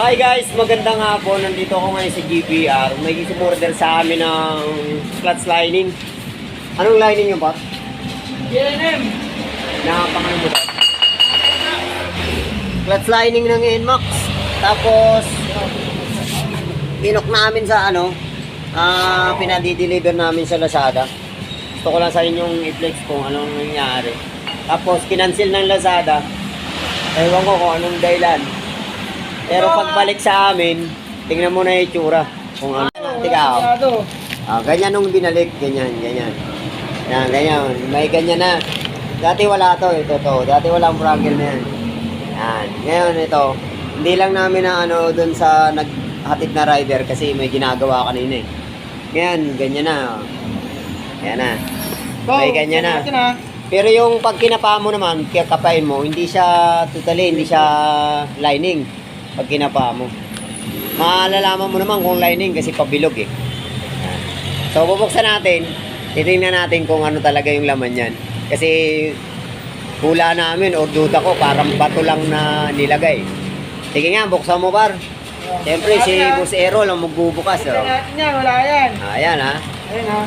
Hi guys, magandang hapon. Nandito ako ngayon sa GPR. May sumorder sa amin ng clutch lining. Anong lining yun ba? JNM. Nakapangano mo ba? Clutch lining ng NMAX. Tapos, pinok namin sa ano, ah pinadi-deliver namin sa Lazada. Gusto ko lang sa inyong i-flex kung anong nangyari. Tapos, kinancel ng Lazada. Ewan ko kung anong dahilan. Pero pagbalik sa amin, tingnan mo na yung itsura. Kung ano. Tika, oh. Ah, ganyan nung binalik, ganyan, ganyan. Yan, ganyan. May ganyan na. Dati wala to, ito to. Dati wala ang fragile na yan. Yan. Ngayon ito, hindi lang namin na ano dun sa naghatid na rider kasi may ginagawa kanina eh. Ngayon, ganyan na. oh. Yan na. May ganyan na. Pero yung pag kinapa mo naman, kakapain mo, hindi siya totally, hindi siya lining pag kinapa mo. Malalaman mo naman kung lining kasi pabilog eh. So bubuksan natin, titingnan natin kung ano talaga yung laman yan. Kasi hula namin o duda ko parang bato lang na nilagay. Sige nga, buksan mo par. Siyempre si Boss Errol ang magbubukas. Tignan natin yan, wala yan. Ayan ha. Ayun ha.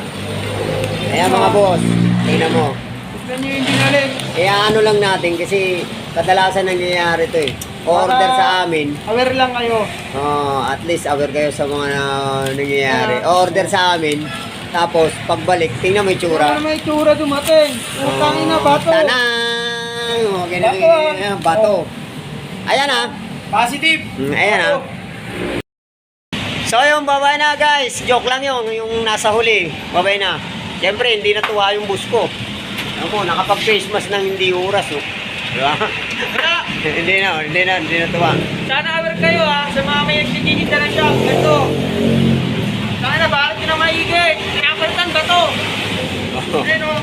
Ayan mga boss. Tingnan mo. Tignan nyo yung binalik. Kaya ano lang natin kasi kadalasan nangyayari to eh. Order Para sa amin. Aware lang kayo. Oh, at least aware kayo sa mga na- nangyayari. Order sa amin. Tapos pagbalik, tingnan mo yung tsura. Ano may tsura dumating? Utang ina, bato. Tanang! Okay na Bato, ah. Ayan, bato. Ayan ah. Positive. Mm, Ayan ah. So yung babay na guys, joke lang yung yung nasa huli, babay na. Siyempre hindi natuwa yung bus ko. Alam mo, nakapag-face mask ng hindi oras oh. Di hindi na, hindi na, hindi natuwa. sana aware kayo ha, sa mga may nagtitinda ng shop. Ito. Sana, bakit yun ang maigit? Pinapalitan ba to? Ayun o.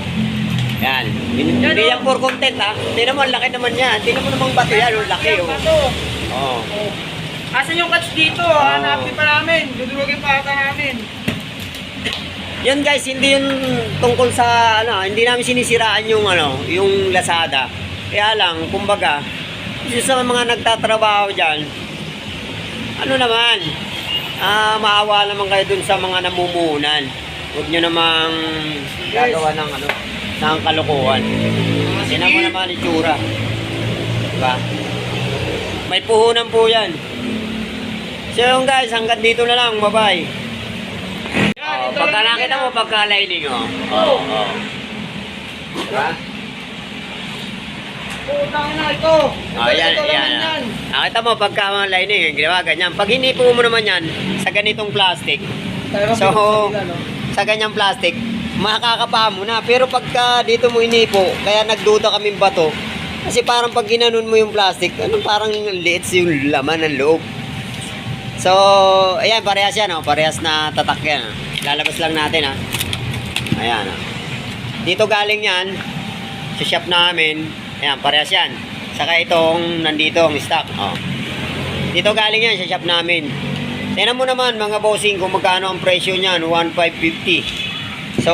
Yan. Hindi Yan, yan oh. for content ha. Tingnan mo, ang laki naman yan. Tingnan mo namang bato yan, ang laki Yan oh. ba to? Oh. Asan yung catch dito? Hanapin pa namin. Dudurugin pa ata namin. Yan guys, hindi yun tungkol sa ano, hindi namin sinisiraan yung ano, yung Lazada. Kaya lang, kumbaga, yung sa mga nagtatrabaho diyan, ano naman, ah, maawa naman kayo dun sa mga namumuhunan. Huwag nyo namang gagawa ng ano, ng kalokohan. Tingnan mo naman itsura. Diba? May puhunan po yan. So yun guys, hanggang dito na lang. Bye-bye. Yan, Oh, pagka nakita yan, mo, pagka lining, oh. Oo. oh. Diba? Utang ina ito. Oh, yan, Ito yan. mo, pagka mga lining, ginawa ganyan. Pag hinipo mo naman yan, sa ganitong plastic, Pero So, sa kanila, no? sa ganyang plastic, makakapa mo na. Pero pagka dito mo inipo, kaya nagduda kaming bato, kasi parang pag ginanon mo yung plastic, ano parang liit yung laman ng loob. So, ayan, parehas yan, oh. parehas na tatak yan. oh. Lalabas lang natin, ha. Ayan, oh. Dito galing yan, sa shop namin, ayan, parehas yan. Saka itong nandito ang stock, oh. Dito galing yan sa shop namin. Tingnan mo naman mga bossing kung magkano ang presyo niyan, 1,550. So,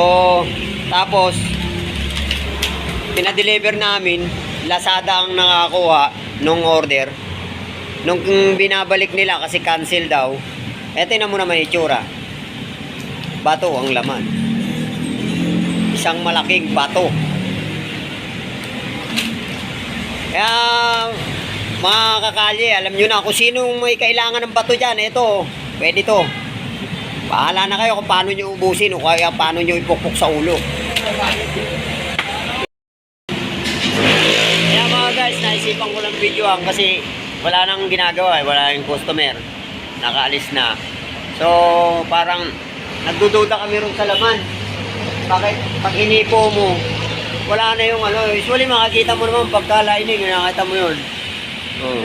tapos pinadeliver namin, Lazada ang nakakuha nung order. Nung binabalik nila kasi cancel daw, eh tingnan mo naman itsura. Bato ang laman. Isang malaking bato. Kaya mga kakalye, alam nyo na kung sino may kailangan ng bato dyan. Ito, pwede to. Bahala na kayo kung paano nyo ubusin o kaya paano nyo ipukpok sa ulo. Kaya mga guys, naisipan ko lang videoan kasi wala nang ginagawa, eh. wala yung customer. Nakaalis na. So, parang nagdududa kami rin sa laman. Bakit pag inipo mo, wala na yung ano, usually makakita mo naman pagka lining, nakakita mo yun. Oh.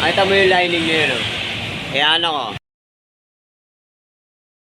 Nakita mo yung lining niya yun. oh. Kaya ano ko.